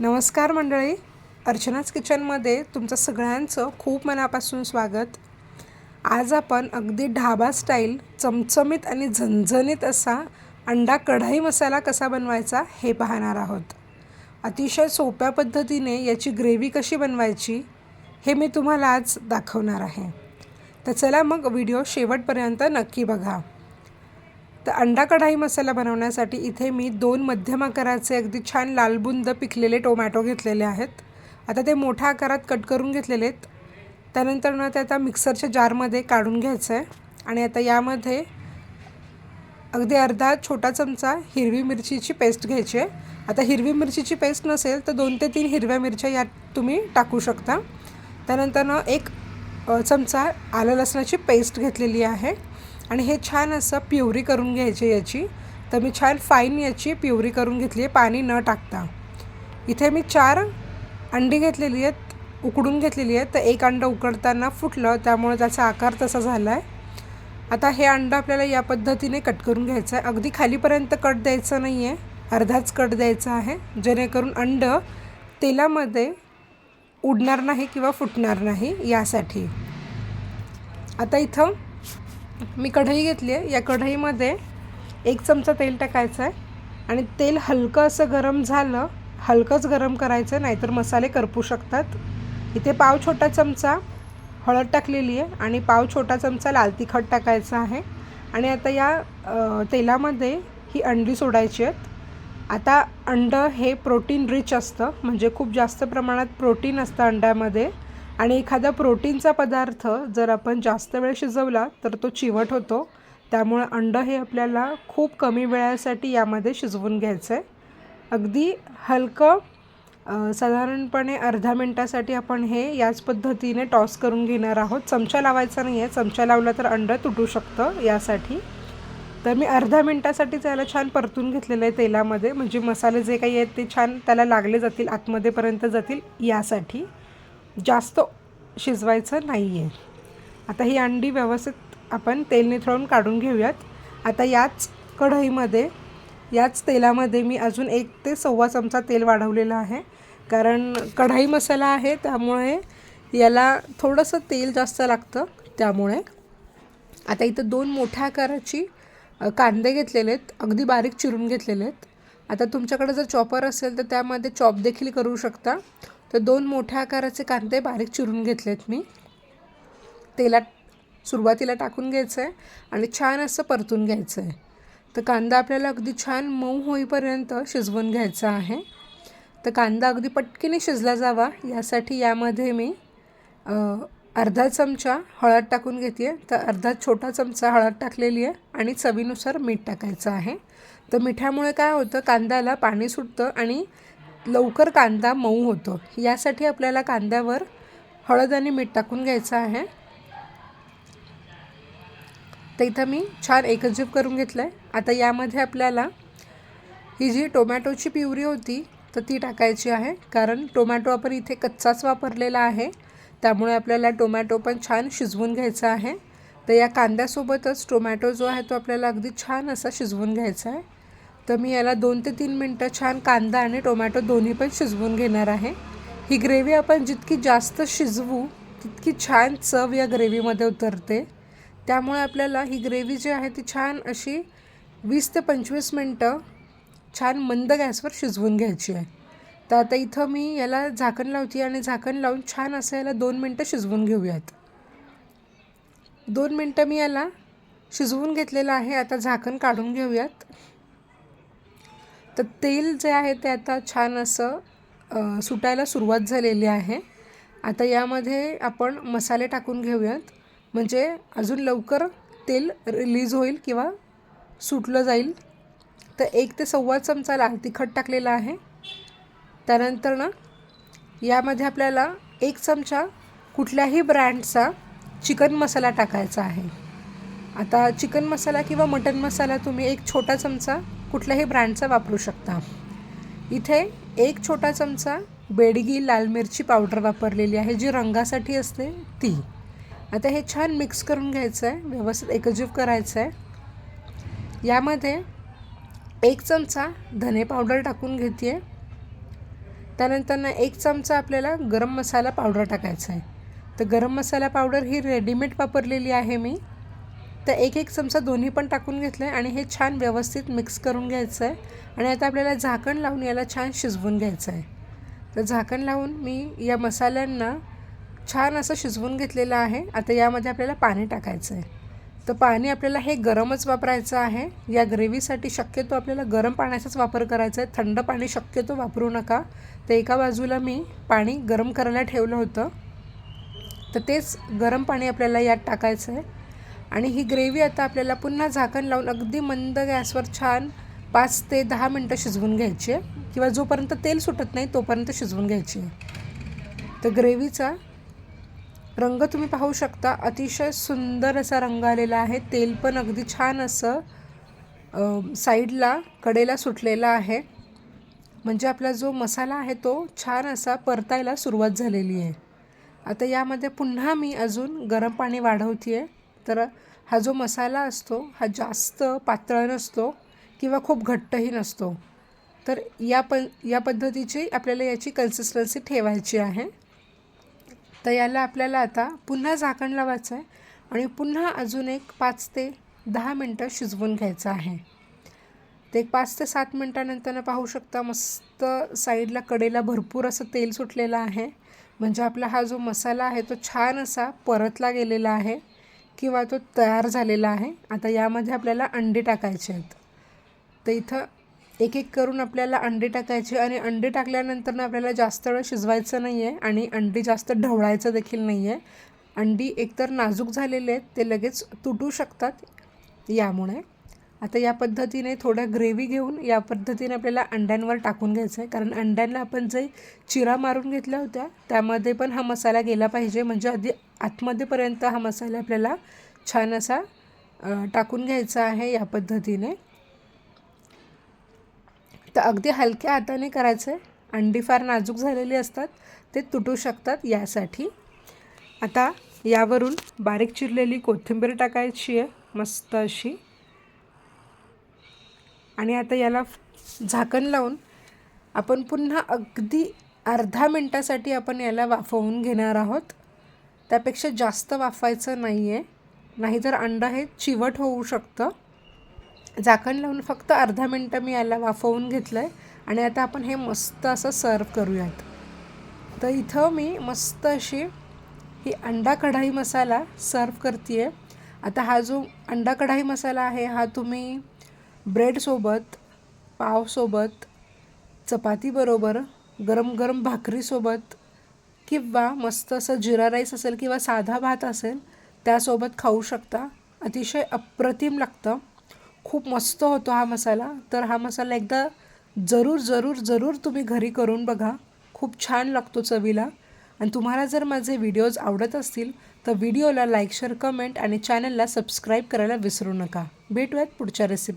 नमस्कार मंडळी. अर्चनाच किचनमध्ये तुमचं सगळ्यांचं खूप मनापासून स्वागत. आज आपण अगदी ढाबा स्टाईल चमचमीत आणि झणझणीत असा अंडा कढाई मसाला कसा बनवायचा हे पाहणार आहोत. अतिशय सोप्या पद्धतीने याची ग्रेव्ही कशी बनवायची हे मी तुम्हाला आज दाखवणार आहे. तर चला मग व्हिडिओ शेवटपर्यंत नक्की बघा. तर अंडा कढाई मसाला बनवण्यासाठी इथे मी दोन मध्यम आकाराचे अगदी छान लालबुंद पिकलेले टोमॅटो घेतलेले आहेत. आता ते मोठ्या आकारात कट करून घेतलेले आहेत. त्यानंतर ना ते आता मिक्सरच्या जारमध्ये काढून घ्यायचं आहे आणि आता यामध्ये अगदी अर्धा छोटा चमचा हिरवी मिरचीची पेस्ट घ्यायची आहे. आता हिरवी मिरचीची पेस्ट नसेल तर दोन ते तीन हिरव्या मिरच्या यात तुम्ही टाकू शकता. त्यानंतर ना एक चमचा आलं लसणाची पेस्ट घेतलेली आहे. आणि हे छान असं प्युरी करून घ्यायची याची. तर मी छान फाईन याची प्युरी करून घेतली आहे. पाणी न टाकता. इथे मी चार अंडी घेतलेली आहेत उकडून घेतलेली आहेत. तर एक अंडं उकडताना फुटलं त्यामुळे त्याचा आकार तसा झाला आहे आता हे अंडं आपल्याला या पद्धतीने कट करून घ्यायचं आहे. अगदी खालीपर्यंत कट द्यायचं नाही आहे अर्धाच कट द्यायचा आहे. जेणेकरून अंडं तेलामध्ये उडणार नाही किंवा फुटणार नाही यासाठी. आता इथं मी कढई घेतली आहे. या कढईमध्ये एक चमचा तेल टाकायचं आहे. आणि तेल हलकं असं गरम झालं हलकंच गरम करायचं नाहीतर मसाले करपू शकतात. इथे पाव छोटा चमचा हळद टाकलेली आहे आणि पाव छोटा चमचा लाल तिखट टाकायचं आहे. आणि आता या तेलामध्ये ही अंडी सोडायची आहेत. आता अंडं हे प्रोटीन रिच असतं म्हणजे खूप जास्त प्रमाणात प्रोटीन असतं अंड्यामध्ये. आणि एखादा प्रोटीनचा पदार्थ जर आपण जास्त वेळ शिजवला तर तो चिवट होतो. त्यामुळे अंडं हे आपल्याला खूप कमी वेळासाठी यामध्ये शिजवून घ्यायचं आहे अगदी हलकं साधारणपणे अर्धा मिनटासाठी आपण हे याच पद्धतीने टॉस करून घेणार आहोत. चमचा लावायचा नाही आहे चमचा लावला तर अंडं तुटू शकतं यासाठी. तर मी अर्ध्या मिनटासाठी त्याला छान परतून घेतलेलं आहे तेलामध्ये. म्हणजे मसाले जे काही आहेत ते छान त्याला लागले जातील आतमध्येपर्यंत जातील यासाठी. जास्त शिजवायचं नाही आहे आता ही अंडी व्यवस्थित आपण तेल निथळून काढून घेऊयात. आता याच कढईमध्ये याच तेलामध्ये मी अजून एक ते सव्वा चमचा तेल वाढवलेलं आहे. कारण कढाई मसाला आहे त्यामुळे याला थोडंसं तेल जास्त लागतं त्यामुळे. आता इथं दोन मोठ्या आकाराची कांदे घेतलेले आहेत. अगदी बारीक चिरून घेतलेले आहेत. आता तुमच्याकडे जर चॉपर असेल तर त्यामध्ये चॉप देखील करू शकता. तर दोन मोठ्या आकाराचे कांदे बारीक चिरून घेतलेत मी. तेलात सुरुवातीला टाकून घ्यायचं आहे आणि छान असं परतून घ्यायचं आहे तर कांदा आपल्याला अगदी छान मऊ होईपर्यंत शिजवून घ्यायचा आहे. तर कांदा अगदी पटकीने शिजला जावा यासाठी यामध्ये मी अर्धा चमचा हळद टाकून घेते आहे तर अर्धा छोटा चमचा हळद टाकलेली आहे आणि चवीनुसार मीठ टाकायचं आहे. तर मिठामुळे काय होतं कांद्याला पाणी सुटतं आणि लवकर कांदा मऊ होतो. यासाठी आपल्याला कांद्यावर हळद आणि मीठ टाकून घ्यायचं आहे. तर इथं मी छान एकजीव करून घेतलं आहे आता यामध्ये आपल्याला ही जी टोमॅटोची प्युरी होती तर ती टाकायची आहे. कारण टोमॅटो आपण इथे कच्चाच वापरलेला आहे. त्यामुळे आपल्याला टोमॅटो पण छान शिजवून घ्यायचा आहे. तर या कांद्यासोबतच टोमॅटो जो आहे तो आपल्याला अगदी छान असा शिजवून घ्यायचा आहे. तर मी याला दोन ते तीन मिनटं छान कांदा आणि टोमॅटो दोन्ही पण शिजवून घेणार आहे. ही ग्रेव्ही आपण जितकी जास्त शिजवू तितकी छान चव या ग्रेव्हीमध्ये उतरते. त्यामुळे आपल्याला ही ग्रेव्ही जी आहे ती छान अशी वीस ते पंचवीस मिनटं छान मंद गॅसवर शिजवून घ्यायची आहे. तर आता इथं मी याला झाकण लावते आणि झाकण लावून छान असं याला दोन मिनटं शिजवून घेऊयात. दोन मिनटं मी याला शिजवून घेतलेलं आहे. आता झाकण काढून घेऊयात. तर तेल जे आहे ते आता छान असं सुटायला सुरुवात झालेली आहे. आता यामध्ये आपण मसाले टाकून घेऊयात. म्हणजे अजून लवकर तेल रिलीज होईल किंवा सुटलं जाईल. तर एक ते सव्वा चमचा लाल तिखट टाकलेला आहे. त्यानंतर ना यामध्ये आपल्याला एक चमचा कुठल्याही ब्रँडचा चिकन मसाला टाकायचा आहे. आता चिकन मसाला किंवा मटन मसाला तुम्ही एक छोटा चमचा कुठल्याही ब्रँडचा वापरू शकता. इथे एक छोटा चमचा बेडगी लाल मिरची पावडर वापरलेली आहे जी रंगासाठी असते ती. आता हे छान मिक्स करून घ्यायचं आहे व्यवस्थित एकजीव करायचं आहे यामध्ये एक चमचा धने पावडर टाकून घेते त्यानंतर एक चमचा आपल्याला गरम मसाला पावडर टाकायचा आहे तर गरम मसाला पावडर ही रेडीमेड वापरलेली आहे मी. तर एक एक चमचा दोन्ही पण टाकून घेतलं आहे आणि हे छान व्यवस्थित मिक्स करून घ्यायचं आहे आणि आता आपल्याला झाकण लावून याला छान शिजवून घ्यायचं आहे तर झाकण लावून मी या मसाल्यांना छान असं शिजवून घेतलेलं आहे. आता यामध्ये आपल्याला पाणी टाकायचं आहे तर पाणी आपल्याला हे गरमच वापरायचं आहे. या ग्रेव्हीसाठी शक्यतो आपल्याला गरम पाण्याचाच वापर करायचा आहे थंड पाणी शक्यतो वापरू नका. तर एका बाजूला मी पाणी गरम करायला ठेवलं होतं. तर तेच गरम पाणी आपल्याला यात टाकायचं आहे आणि ही ग्रेव्ही आता आपल्याला पुन्हा झाकण लावून अगदी मंद गॅसवर छान पाच ते दहा मिनटं शिजवून घ्यायची आहे. किंवा जोपर्यंत तेल सुटत नाही तोपर्यंत शिजवून घ्यायची आहे. तर ग्रेव्हीचा रंग तुम्ही पाहू शकता. अतिशय सुंदर असा रंग आलेला आहे. तेल पण अगदी छान असं साईडला कडेला सुटलेला आहे. म्हणजे आपला जो मसाला आहे तो छान असा परतायला सुरुवात झालेली आहे. आता यामध्ये पुन्हा मी अजून गरम पाणी वाढवते आहे तर हा जो मसाला असतो हा जास्त पातळ नसतो किंवा खूप घट्टही नसतो. तर या प या पद्धतीची आपल्याला याची कन्सिस्टन्सी ठेवायची आहे. तर याला आपल्याला आता पुन्हा झाकण लावायचं आहे आणि पुन्हा अजून एक पाच ते दहा मिनटं शिजवून घ्यायचं आहे. ते एक पाच ते सात मिनटानंतर पाहू शकता मस्त साईडला कडेला भरपूर असं तेल सुटलेलं आहे. म्हणजे आपला हा जो मसाला आहे तो छान असा परतला गेलेला आहे. किंवा तो तयार झालेला आहे. आता यामध्ये आपल्याला अंडे टाकायचे आहेत. तर इथं एक एक करून आपल्याला अंडी टाकायचे आणि अंडे टाकल्यानंतरनं आपल्याला जास्त वेळ शिजवायचं नाही आहे आणि अंडी जास्त ढवळायचं देखील नाही आहे अंडी एकतर नाजूक झालेले आहेत ते लगेच तुटू शकतात यामुळे. आता या पद्धतीने थोडं ग्रेव्ही घेऊन या पद्धतीने आपल्याला अंड्यांवर टाकून घ्यायचं आहे कारण अंड्यांना आपण जे चिरा मारून घेतल्या होत्या त्यामध्ये पण हा मसाला गेला पाहिजे. म्हणजे आधी आतमध्येपर्यंत हा मसाला आपल्याला छान असा टाकून घ्यायचा आहे या पद्धतीने. तर अगदी हलक्या हाताने करायचं आहे अंडी फार नाजूक झालेली असतात. ते तुटू शकतात यासाठी. आता यावरून बारीक चिरलेली कोथिंबीर टाकायची आहे मस्त अशी. आणि आता याला झाकण लावून आपण पुन्हा अगदी अर्धा मिनटासाठी आपण याला वाफवून घेणार आहोत. त्यापेक्षा जास्त वाफवायचं नाही आहे नाहीतर अंडं हे चिवट होऊ शकतं. झाकण लावून फक्त अर्धा मिनटं मी याला वाफवून घेतलं आहे आणि आता आपण हे मस्त असं सर्व करूयात. तर इथं मी मस्त अशी ही अंडा कढाई मसाला सर्व करते आहे आता हा जो अंडा कढाई मसाला आहे हा तुम्ही ब्रेडसोबत पावसोबत चपातीबरोबर गरम गरम भाकरीसोबत किंवा मस्त असं जिरा राईस असेल किंवा साधा भात असेल त्यासोबत खाऊ शकता. अतिशय अप्रतिम लागतं. खूप मस्त होतो हा मसाला. तर हा मसाला एकदा जरूर जरूर जरूर तुम्ही घरी करून बघा. खूप छान लागतो चवीला. आणि तुम्हाला जर माझे व्हिडिओज आवडत असतील तर व्हिडिओला लाईक शेअर कमेंट आणि चॅनलला सबस्क्राईब करायला विसरू नका. भेटूयात पुढच्या रेसिपी